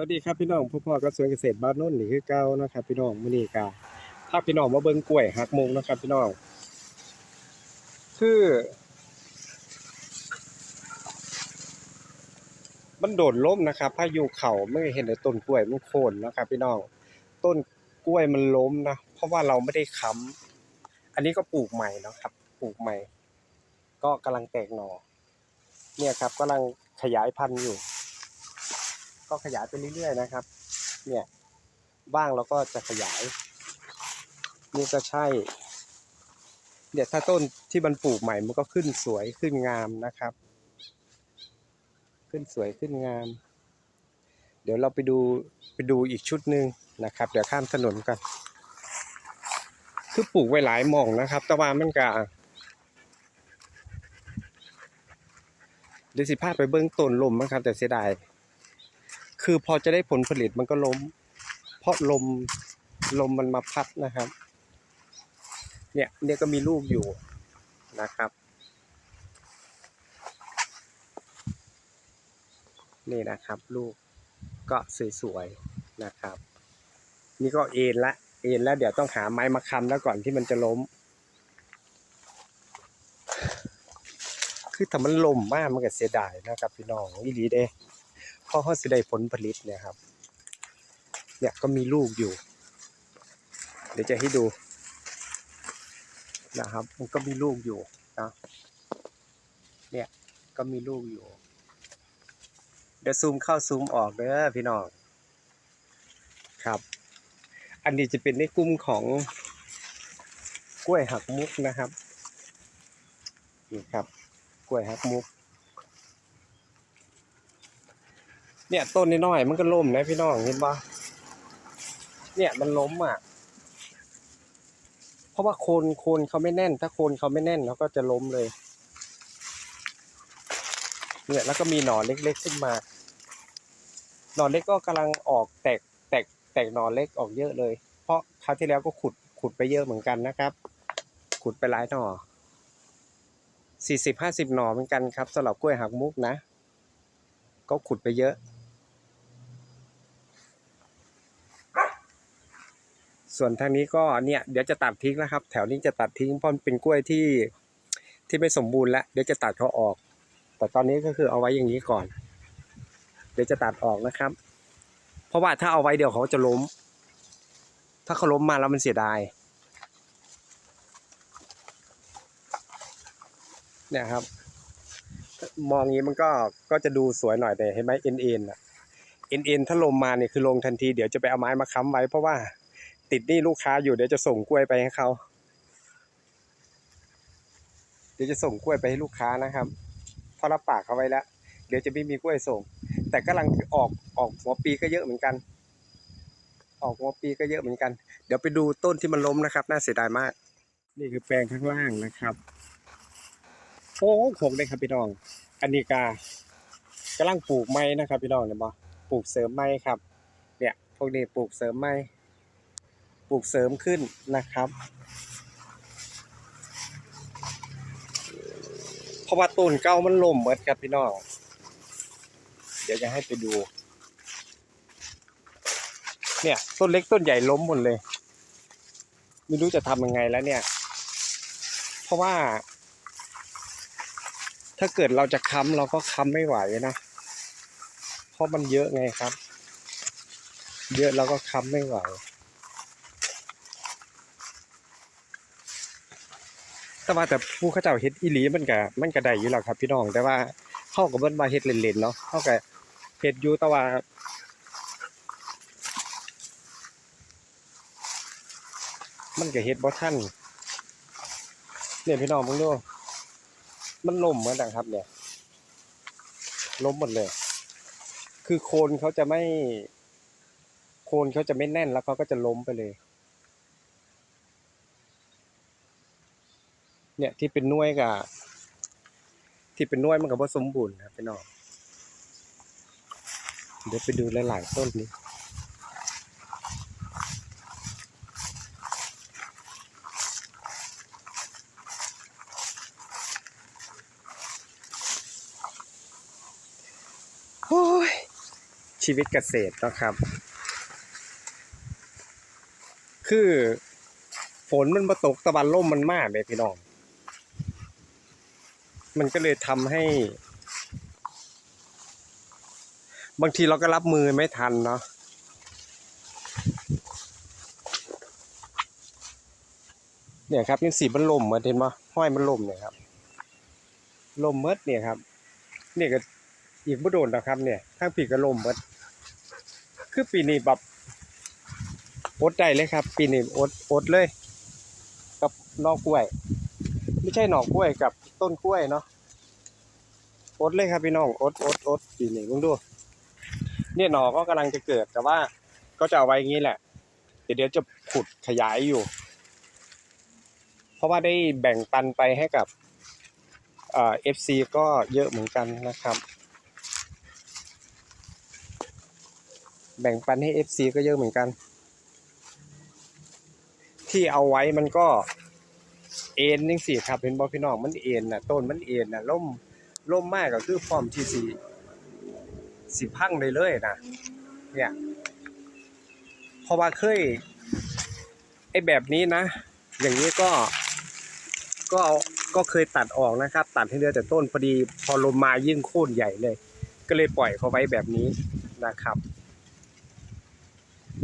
วัสดีครับพี่น้องพ่อพ่อก็สวนเกษตรบ้านโน้นนี่คือเก่านะครับ พี่น้องมื้อนี้ก็พาพี่น้องมาเบิ่งกล้วยหักมุมนะครับ พี่น้องคือ มันโดดล้มนะครับพายุเข่าไม่เห็นในต้นกล้วยมันโค่นนะครับ พี่น้องต้นกล้วยมันล้มนะเพราะว่าเราไม่ได้ค้ำอันนี้ก็ปลูกใหม่นะครับ ปลูกใหม่ ก็กำลังแตกหน่อเนี่ยครับกำลังขยายพันธุ์อยู่ ก็ขยายไปเรื่อยๆนะครับ เนี่ยบ้างเราก็จะขยาย นี่ก็ใช่ เนี่ยถ้าต้นที่มันปลูกใหม่มันก็ขึ้นสวยขึ้นงามนะครับ ขึ้นสวยขึ้นงาม เดี๋ยวเราไปดูไปดูอีกชุดหนึ่งนะครับ เดี๋ยวข้ามถนนกัน คือปลูกไว้หลายหม่องนะครับ แต่ว่ามันก็เดี๋ยวสิพาไปเบื้องต้นลมนะครับ แต่เสียดาย คือพอจะได้ผลผลิตมันก็ล้ม เพราะลมลมมันมาพัดนะครับ เนี่ยเนี่ยก็มีลูกอยู่นะครับ นี่นะครับลูกก็สวยๆนะครับ นี่ก็เอ็นละเอ็นแล้วเดี๋ยวต้องหาไม้มาค้ำแล้วก่อนที่มันจะล้ม คือถ้ามันล่มมากมันก็เสียดายนะครับพี่น้องอีหลีเด้ เพราะเขาสิได้ผลผลิตเนี่ยครับ เนี่ยก็มีลูกอยู่ เดี๋ยวจะให้ดูนะครับ มันก็มีลูกอยู่นะเนี่ยก็มีลูกอยู่ เดี๋ยวซูมเข้าซูมออกเด้อพี่น้องครับ อันนี้จะเป็นในกลุ่มของกล้วยหักมุกนะครับนี่ครับ กล้วยหักมุก เนี่ยต้นน้อยมันก็ล้มนะพี่น้องเห็นปะเนี่ยมันล้มอะ เพราะว่าโคนโคนเขาไม่แน่น ถ้าโคนเขาไม่แน่นเขาก็จะล้มเลย เนี่ยแล้วก็มีหน่อเล็กๆขึ้นมา หน่อเล็กก็กำลังออกแตกแตกแตกหน่อเล็กออกเยอะเลย เพราะคราวที่แล้วก็ขุดขุดไปเยอะเหมือนกันนะครับ ขุดไปหลายหน่อสี่สิบห้าสิบหน่อเหมือนกันครับสำหรับกล้วยหักมุกนะ ก็ขุดไปเยอะ ส่วนทางนี้ก็เนี่ยเดี๋ยวจะตัดทิ้งนะครับ แถวนี้จะตัดทิ้งเพราะมันเป็นกล้วยที่ที่ไม่สมบูรณ์แล้วเดี๋ยวจะตัดเขาออก แต่ตอนนี้ก็คือเอาไว้อย่างนี้ก่อน เดี๋ยวจะตัดออกนะครับ เพราะว่าถ้าเอาไว้เดี๋ยวเขาจะล้ม ถ้าเขาล้มมาแล้วมันเสียดายเนี่ยครับ มองอย่างนี้มันก็ก็จะดูสวยหน่อยแต่เห็นไหมเอ็นเอ็นอะเอ็นเอ็นถ้าลมมาเนี่ยคือลงทันทีเดี๋ยวจะไปเอาไม้มาค้ำไว้เพราะว่า ติดหนี่ลูกค้าอยู่เดี๋ยวจะส่งกล้วยไปให้เขาเดี๋ยวจะส่งกล้วยไปให้ลูกค้านะครับเพราะรับปากเขาไว้แล้ว เดี๋ยวจะไม่มีกล้วยส่ง แต่กำลังออกออกหัวปีก็เยอะเหมือนกัน ออกหัวปีก็เยอะเหมือนกัน เดี๋ยวไปดูต้นที่มันล้มนะครับ น่าเสียดายมาก นี่คือแปลงข้างล่างนะครับโอ้โหกเลยครับพี่น้องอันนี้กากำลังปลูกไม้นะครับพี่น้องเนี่ยบอปลูกเสริมไม้ครับ เนี่ยพวกนี้ปลูกเสริมไม้ ปลูกเสริมขึ้นนะครับเพราะว่าต้นเก่ามันล่มหมดครับพี่น้อง เดี๋ยวจะให้ไปดู เนี่ยต้นเล็กต้นใหญ่ล้มหมดเลย ไม่รู้จะทำยังไงแล้วเนี่ย เพราะว่า ถ้าเกิดเราจะค้ำเราก็ค้ำไม่ไหวนะ เพราะมันเยอะไงครับ เยอะเราก็ค้ำไม่ไหว แต่ว่าแต่ผู้เขาเจ้าเฮ็ดอีหลีมันก็มันก็ได้อยู่แล้วครับ พี่น้อง แต่ว่าเฮาก็บ่มาเฮ็ดเล่นๆเนาะเฮาก็เฮ็ดอยู่แต่ว่ามันก็เฮ็ดบ่ทันเนี่ยพี่น้องเบิ่งดูมันล่มเหมือนกันครับ เนี่ยล้มหมดเลย คือโคนเขาจะไม่ โคนเขาจะไม่แน่นแล้วเขาก็จะล้มไปเลย เนี่ยที่เป็นน่วยกับที่เป็นน่วยมันก็บ่สมบูรณ์ครับพี่น้องเดี๋ยวไปดูหลายๆต้นนี้ชชีวิตเกษตรนะครับ คือฝนมันมาตกตะวันล่มมันมากเลยพี่น้อง มันก็เลยทำให้ บางทีเราก็รับมือไม่ทันเนาะเนี่ยครับยังสีมันล่มเหมือนเห็นปะห้อยมันล่มเนี่ยครับล่มเมดเนี่ยครับ เนี่ยก็อีกบ่โดนนะครับ เนี่ยข้งปีกก็ล่มเมดคือปีนี้แบบอดได้เลยครับ ปีนี้อดอดเลย กับนอกกล้วย ไม่ใช่หนอกกล้วยกับ ต้นกล้วยเนาะอดเลยครับพี่น้องอดอดอดปีนี้มึงดูเนี่ยหนอก็กำลังจะเกิดแต่ว่า ก็จะเอาไว้อย่างนี้แหละเดี๋ยวเดี๋ยวจะขุดขยายอยู่ เพราะว่าได้แบ่งปันไปให้กับเอฟซีก็เยอะเหมือนกันนะครับ แบ่งปันให้ FC ก็เยอะเหมือนกัน ที่เอาไว้มันก็ เอ็นจังสี่ครับเห็นบ่พี่น้องมันเอ็นน่ะต้นมันเอ็นน่ะล่มล่มมากก็คือพร้อมที่สิสิพังเลยเลยนะเนี่ยเพราะว่าเคยไอ้แบบนี้นะ อย่างนี้ก็ ก็ก็เคยตัดออกนะครับ ตัดให้เหลือแต่ต้นพอดี พอลมมายิ่งโค่นใหญ่เลย ก็เลยปล่อยเขาไว้แบบนี้นะครับ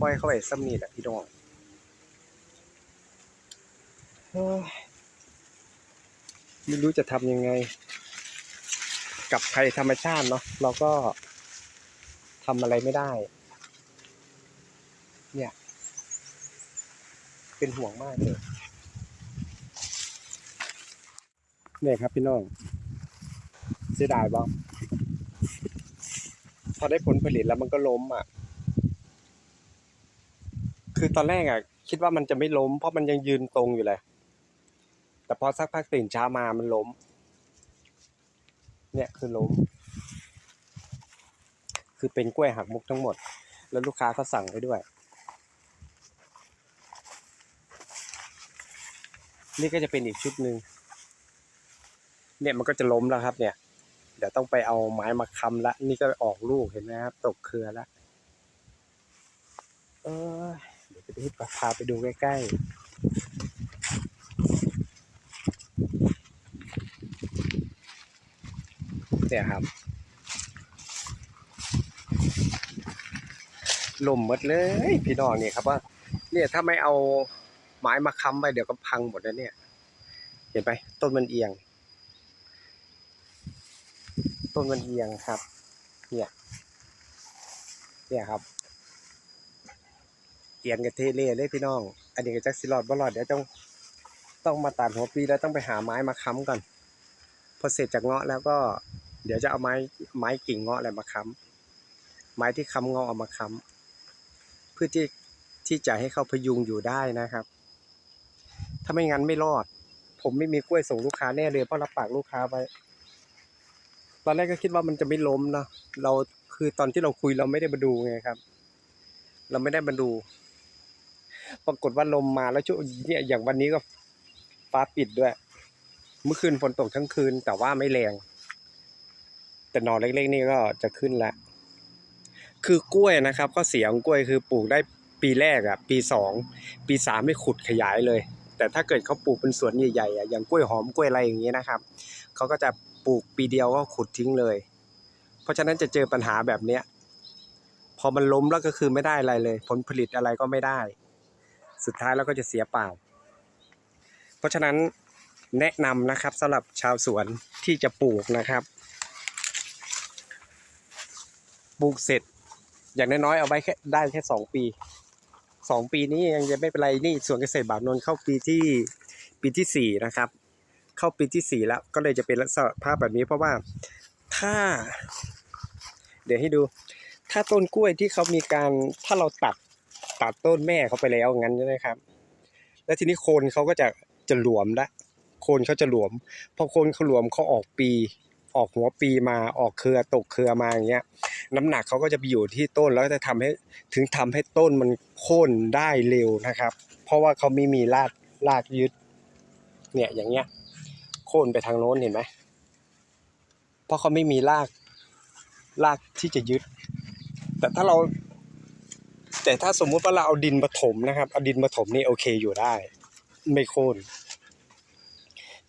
ปล่อยเขาไว้ซ้ำนี่แหละพี่น้องเฮ้ ไม่รู้จะทำยังไง กับภัยธรรมชาติเนาะเราก็ทำอะไรไม่ได้ เนี่ย เป็นห่วงมากเลยเนี่ยครับพี่น้องเสียดายบ้างพอได้ผลผลิตแล้วมันก็ล้มอะ คือตอนแรกอะ คิดว่ามันจะไม่ล้ม เพราะมันยังยืนตรงอยู่เลย แต่พอสักพักตื่นเช้ามามันล้ม เนี่ยคือล้ม คือเป็นกล้วยหักมุกทั้งหมด แล้วลูกค้าเขาสั่งไว้ด้วย นี่ก็จะเป็นอีกชุดหนึ่งเนี่ยมันก็จะล้มแล้วครับ เนี่ย เดี๋ยวต้องไปเอาไม้มาค้ำละ นี่ก็ออกลูกเห็นไหมครับ ตกเครือละเออเดี๋ยวจะไปพาไปดูใกล้ๆ เนี่ยครับลมหมดเลยพี่น้องเนี่ยครับว่า เนี่ยถ้าไม่เอาไม้มาค้ำไปเดี๋ยวก็พังหมดแล้วเนี่ย เห็นไหมต้นมันเอียง ต้นมันเอียงครับ เนี่ยเนี่ยครับเอียงกับเทเล่เลยพี่น้อง อันนี้ก็จักสิรอดบ่รอดเดี๋ยวต้องต้องมาตัดหัวปีแล้วต้องไปหาไม้มาค้ำก่อนพอเสร็จจากเงาะแล้วก็ เดี๋ยวจะเอาไม้ไม้กิ่งเงาะอะไรมาค้ำไม้ที่ค้ำเงาะเอามาค้ำเพื่อที่ที่จะให้เขาพยุงอยู่ได้นะครับ ถ้าไม่งั้นไม่รอด ผมไม่มีกล้วยส่งลูกค้าแน่เลยเพราะรับปากลูกค้าไว้ตอนแรกก็คิดว่ามันจะไม่ล้มเนาะเราคือตอนที่เราคุยเราไม่ได้มาดูไงครับ เราไม่ได้มาดู ปรากฏว่าลมมาแล้วช่วงเนี่ยอย่างวันนี้ก็ฟ้าปิดด้วย เมื่อคืนฝนตกทั้งคืนแต่ว่าไม่แรง แต่หน่อเล็กๆนี่ก็จะขึ้นแล้วคือกล้วยนะครับข้อเสียของกล้วยคือปลูกได้ปีแรกอะปีสองปีสามไม่ขุดขยายเลย แต่ถ้าเกิดเขาปลูกเป็นสวนใหญ่ๆอะอย่างกล้วยหอมกล้วยอะไรอย่างเงี้ยนะครับเขาก็จะปลูกปีเดียวก็ขุดทิ้งเลย เพราะฉะนั้นจะเจอปัญหาแบบเนี้ยพอมันล้มแล้วก็คือไม่ได้อะไรเลย ผลผลิตอะไรก็ไม่ได้ สุดท้ายแล้วก็จะเสียเปล่า เพราะฉะนั้นแนะนำนะครับสำหรับชาวสวนที่จะปลูกนะครับ ปลูกเสร็จ อย่างน้อยๆเอาไว้แค่ได้แค่สองปีสองปีนี้ยังจะไม่เป็นไรนี่สวนเกษตรบาทนนท์เข้าปีที่ปีที่สี่นะครับ เข้าปีที่สี่แล้วก็เลยจะเป็นลักษณะภาพแบบนี้เพราะว่าถ้า เดี๋ยวให้ดู ถ้าต้นกล้วยที่เขามีการถ้าเราตัดตัดต้นแม่เขาไปแล้วงั้นใช่ไหมครับ แล้วทีนี้โคนเขาก็จะจะหลวมละโคนเขาจะหลวมพอโคนเขาหลวมเขาออกปี ออกหัวปีมาออกเครือตกเครือมาอย่างเงี้ยน้ำหนักเขาก็จะไปอยู่ที่ต้นแล้วก็จะทำให้ถึงทำให้ต้นมันโค่นได้เร็วนะครับ เพราะว่าเขาไม่มีรากรากยึด เนี่ยอย่างเงี้ยโค่นไปทางโน้นเห็นไหมเพราะเขาไม่มีรากรากที่จะยึด แต่ถ้าเรา แต่ถ้าสมมุติว่าเราเอาดินมาถมนะครับเอาดินมาถมนี่โอเคอยู่ได้ ไม่โค่น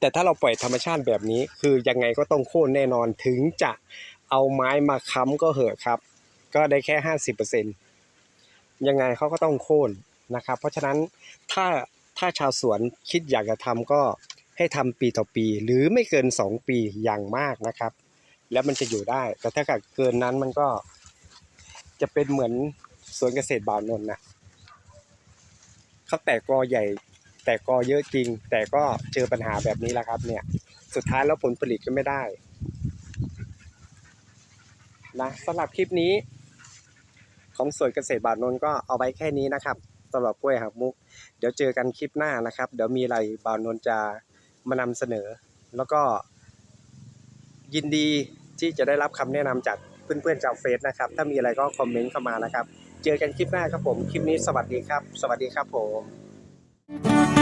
แต่ถ้าเราปล่อยธรรมชาติแบบนี้ คือยังไงก็ต้องโค่นแน่นอนถึงจะเอาไม้มาค้ำก็เหอะครับ ก็ได้แค่ห้าสิบเปอร์เซ็นยังไงเขาก็ต้องโค่นนะครับ เพราะฉะนั้นถ้าถ้าชาวสวนคิดอยากจะทำก็ให้ทำปีต่อปี หรือไม่เกินสองปีอย่างมากนะครับ แล้วมันจะอยู่ได้ แต่ถ้าเกิดเกินนั้นมันก็จะเป็นเหมือนสวนเกษตรบาวนนท์นะเขาแตกกอใหญ่ แตกกอเยอะจริง แต่ก็เจอปัญหาแบบนี้แหละครับ เนี่ย สุดท้ายแล้วผลผลิตก็ไม่ได้นะสำหรับคลิปนี้ ของสวนเกษตรบาวนนท์ก็เอาไว้แค่นี้นะครับสำหรับกล้วยหักมุก เดี๋ยวเจอกันคลิปหน้านะครับ เดี๋ยวมีอะไรบาวนนท์จะมานำเสนอ แล้วก็ยินดีที่จะได้รับคำแนะนำจากเพื่อนๆชาวเฟซนะครับ ถ้ามีอะไรก็คอมเมนต์เข้ามานะครับ เจอกันคลิปหน้าครับผม คลิปนี้สวัสดีครับ สวัสดีครับผม